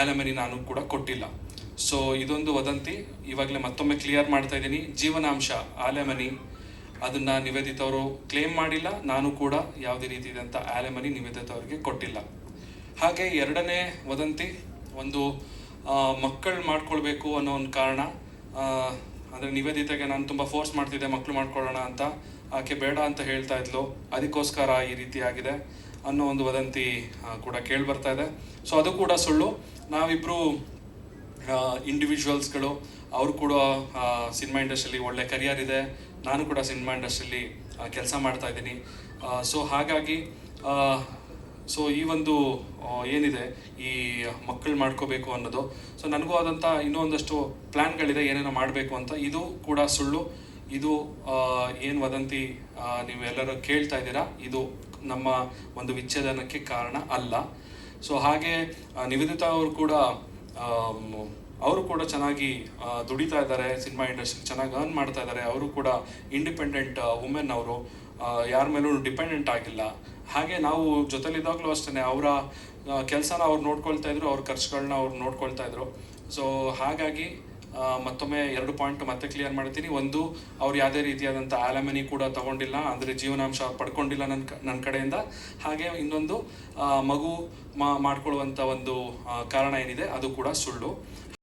ಆಲಮನಿ ನಾನು ಕೂಡ ಕೊಟ್ಟಿಲ್ಲ. ಸೊ ಇದೊಂದು ವದಂತಿ. ಇವಾಗಲೇ ಮತ್ತೊಮ್ಮೆ ಕ್ಲಿಯರ್ ಮಾಡ್ತಾ ಇದ್ದೀನಿ. ಜೀವನಾಂಶ, ಆಲೆಮನಿ, ಅದನ್ನ ನಿವೇದಿತ ಅವರು ಕ್ಲೇಮ್ ಮಾಡಿಲ್ಲ. ನಾನು ಕೂಡ ಯಾವುದೇ ರೀತಿ ರೀತಿಯಾದಂಥ ಆಲೆಮನಿ ನಿವೇದಿತ ಅವರಿಗೆ ಕೊಟ್ಟಿಲ್ಲ. ಹಾಗೆ ಎರಡನೇ ವದಂತಿ, ಒಂದು ಮಕ್ಕಳು ಮಾಡ್ಕೊಳ್ಬೇಕು ಅನ್ನೋ ಒಂದು ಕಾರಣ. ಅಂದ್ರೆ ನಿವೇದಿತೆಗೆ ನಾನು ತುಂಬ ಫೋರ್ಸ್ ಮಾಡ್ತಿದ್ದೆ ಮಕ್ಕಳು ಮಾಡ್ಕೊಳ್ಳೋಣ ಅಂತ. ಆಕೆ ಬೇಡ ಅಂತ ಹೇಳ್ತಾ ಇದ್ಲು. ಅದಕ್ಕೋಸ್ಕರ ಈ ರೀತಿ ಆಗಿದೆ. ಅನ್ನೋ ಒಂದು ವದಂತಿ ಕೂಡ ಕೇಳಿ ಬರ್ತಾ ಇದೆ. ಸೊ ಅದು ಕೂಡ ಸುಳ್ಳು. ನಾವಿಬ್ರು ಇಂಡಿವಿಜುವಲ್ಸ್ಗಳು ಅವರು ಕೂಡ ಸಿನಿಮಾ ಇಂಡಸ್ಟ್ರಿಲಿ ಒಳ್ಳೆ ಕರಿಯರ್ ಇದೆ. ನಾನು ಕೂಡ ಸಿನಿಮಾ ಇಂಡಸ್ಟ್ರಿಲಿ ಕೆಲಸ ಮಾಡ್ತಾ ಇದ್ದೀನಿ. ಸೊ ಹಾಗಾಗಿ ಸೊ ಈ ಒಂದು ಏನಿದೆ, ಈ ಮಕ್ಕಳು ಮಾಡ್ಕೋಬೇಕು ಅನ್ನೋದು. ಸೊ ನನಗೂ ಆದಂಥ ಇನ್ನೂ ಒಂದಷ್ಟು ಪ್ಲ್ಯಾನ್ಗಳಿದೆ ಏನೇನೋ ಮಾಡಬೇಕು ಅಂತ. ಇದು ಕೂಡ ಸುಳ್ಳು. ಇದು ಏನು ವದಂತಿ ನೀವೆಲ್ಲರೂ ಕೇಳ್ತಾ ಇದ್ದೀರಾ? ಇದು ನಮ್ಮ ಒಂದು ವಿಚ್ಛೇದನಕ್ಕೆ ಕಾರಣ ಅಲ್ಲ. ಸೊ ಹಾಗೆ ನಿವೇದಿತ ಅವರು ಕೂಡ ಅವರು ಕೂಡ ಚೆನ್ನಾಗಿ ದುಡಿತಾ ಇದ್ದಾರೆ, ಸಿನಿಮಾ ಇಂಡಸ್ಟ್ರಿ ಚೆನ್ನಾಗಿ ಅರ್ನ್ ಮಾಡ್ತಾ ಇದ್ದಾರೆ. ಅವರು ಕೂಡ ಇಂಡಿಪೆಂಡೆಂಟ್ ವುಮೆನ್ ಅವರು ಯಾರ ಮೇಲೂ ಡಿಪೆಂಡೆಂಟ್ ಆಗಿಲ್ಲ. ಹಾಗೆ ನಾವು ಜೊತೆಲಿದ್ದಾಗಲೂ ಅಷ್ಟೇ ಅವರ ಕೆಲಸನ ಅವ್ರು ನೋಡ್ಕೊಳ್ತಾ ಇದ್ರು, ಅವ್ರ ಖರ್ಚುಗಳನ್ನ ಅವ್ರು ನೋಡ್ಕೊಳ್ತಾ ಇದ್ರು. ಸೊ ಹಾಗಾಗಿ ಮತ್ತೊಮ್ಮೆ ಎರಡು ಪಾಯಿಂಟ್ ಮತ್ತೆ ಕ್ಲಿಯರ್ ಮಾಡ್ತೀನಿ. ಒಂದು, ಅವ್ರು ಯಾವುದೇ ರೀತಿಯಾದಂಥ ಆಲಮನಿ ಕೂಡ ತಗೊಂಡಿಲ್ಲ, ಅಂದರೆ ಜೀವನಾಂಶ ಪಡ್ಕೊಂಡಿಲ್ಲ ನನ್ನ ನನ್ನ ಕಡೆಯಿಂದ. ಹಾಗೆ ಇನ್ನೊಂದು ಮಗು ಮಾ, ಮಾಡ್ಕೊಳ್ಳುವಂಥ ಒಂದು ಕಾರಣ ಏನಿದೆ, ಅದು ಕೂಡ ಸುಳ್ಳು.